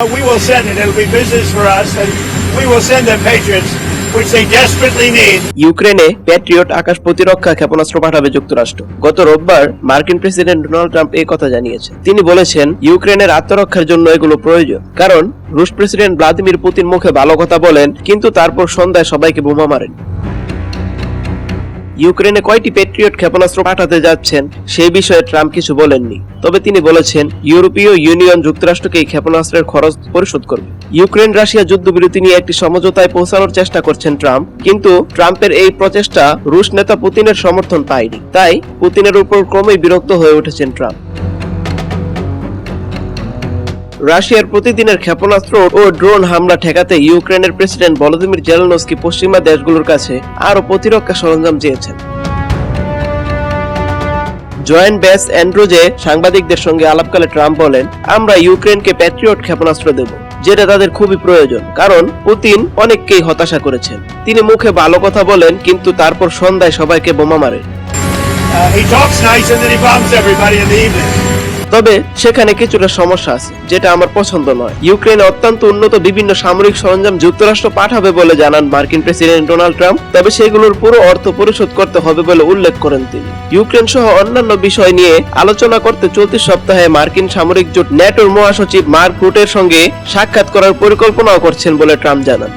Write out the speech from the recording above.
We will send it. It'll be business for us, and we will send them Patriots. ইউক্রেনে Patriot আকাশ প্রতিরক্ষা ক্ষেপণাস্ত্র পাঠাবে যুক্তরাষ্ট্র গত রোববার মার্কিন প্রেসিডেন্ট ডোনাল্ড ট্রাম্প এই কথা জানিয়েছেন তিনি বলেছেন ইউক্রেনের আত্মরক্ষার জন্য এগুলো প্রয়োজন কারণ রুশ প্রেসিডেন্ট ভ্লাদিমির পুতিন মুখে ভালো কথা বলেন কিন্তু তারপর সন্ধ্যায় সবাইকে বোমা মারেন ইউক্রেনে কয়টি পেট্রিয়ট ক্ষেপণাস্ত্র পাঠাতে যাচ্ছেন সেই বিষয়ে ট্রাম্প কিছু বলেননি। তবে তিনি বলেছেন, ইউরোপীয় ইউনিয়ন যুক্তরাষ্ট্রকে এই ক্ষেপণাস্ত্রের খরচ পরিশোধ করবে। ইউক্রেন রাশিয়া যুদ্ধবিরতি নিয়ে একটি সমঝোতায় পৌঁছানোর চেষ্টা করছেন ট্রাম্প, কিন্তু ট্রাম্পের এই প্রচেষ্টা রুশ নেতা পুতিনের সমর্থন পায়নি। তাই পুতিনের উপর ক্রমেই বিরক্ত হয়ে উঠেছেন ট্রাম্প। রাশিয়ার প্রতিদিনের ক্ষেপণাস্ত্র ও ড্রোন হামলা ঠেকাতে ইউক্রেনের প্রেসিডেন্ট ভলোদিমির জেলনস্কি পশ্চিমা দেশগুলোর কাছে আরও প্রতিরক্ষা সরঞ্জাম চেয়েছেন। জয়েন্ট বেস অ্যান্ড্রোজে সাংবাদিকদের সঙ্গে আলাপকালে ট্রাম্প বলেন, আমরা ইউক্রেনকে প্যাট্রিয়ট ক্ষেপণাস্ত্র দেব, যেটা তাদের খুবই প্রয়োজন, কারণ পুতিন অনেককেই হতাশা করেছেন। তিনি মুখে ভালো কথা বলেন, কিন্তু তারপর সন্ধ্যায় সবাইকে বোমা মারেন তবে সেখানে কিছুটা সমস্যা আছে, যেটা আমার পছন্দ নয়। ইউক্রেনে অত্যন্ত উন্নত বিভিন্ন সামরিক সরঞ্জাম যুক্তরাষ্ট্র পাঠাবে বলে জানান মার্কিন প্রেসিডেন্ট ডোনাল্ড ট্রাম্প, তবে সেগুলোর পুরো অর্থ পরিশোধ করতে হবে বলে উল্লেখ করেন তিনি। ইউক্রেন সহ অন্যান্য বিষয় নিয়ে আলোচনা করতে চলতি সপ্তাহে মার্কিন সামরিক জোট ন্যাটোর মহাসচিব মার্ক রুটের সঙ্গে সাক্ষাৎ করার পরিকল্পনাও করছেন বলে ট্রাম্প জানান।